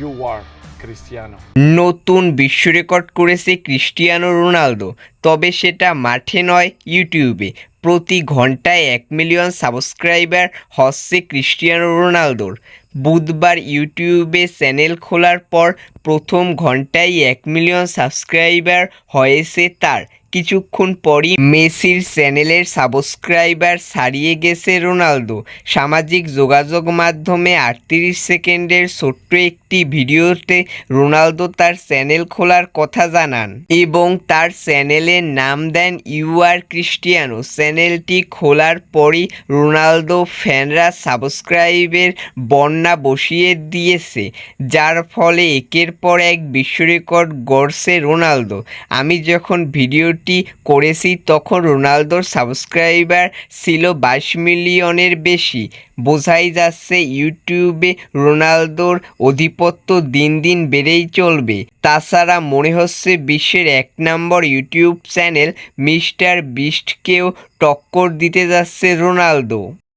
you are Cristiano. নতুন বিশ্ব record করেছে ক্রিস্টিয়ানো রোনালদো, তবে সেটা মাঠে নয়, ইউটিউবে। প্রতি ঘন্টায় এক মিলিয়ন সাবস্ক্রাইবার হচ্ছে ক্রিস্টিয়ানো রোনালদোর। বুধবার ইউটিউবে চ্যানেল খোলার পর প্রথম ঘন্টায় এক মিলিয়ন সাবস্ক্রাইবার হয়েছে তার। কিছুক্ষণ পরই মেসির চ্যানেলের সাবস্ক্রাইবার ছাড়িয়ে গেছে রোনালদো। সামাজিক যোগাযোগ মাধ্যমে আটত্রিশ সেকেন্ডের ছোট্ট একটি ভিডিওতে রোনালদো তার চ্যানেল খোলার কথা জানান এবং তার চ্যানেলের নাম দেন ইউ আর ক্রিস্টিয়ানো। চ্যানেলটি খোলার পরই রোনালদো ফ্যানরা সাবস্ক্রাইবের বন্যা বসিয়ে দিয়েছে, যার ফলে একের পর এক বিশ্ব রেকর্ড গড়ছে রোনালদো। আমি যখন ভিডিওটি করেছি, তখন রোনালদোর সাবস্ক্রাইবার ছিল বাইশ মিলিয়নের বেশি। বোঝাই যাচ্ছে, ইউটিউবে রোনালদোর আধিপত্য দিন দিন বেড়েই চলবে। তাছাড়া মনে হচ্ছে, বিশ্বের এক নম্বর ইউটিউব চ্যানেল মিস্টার বিস্টকেও টক্কর দিতে যাচ্ছে রোনালদো।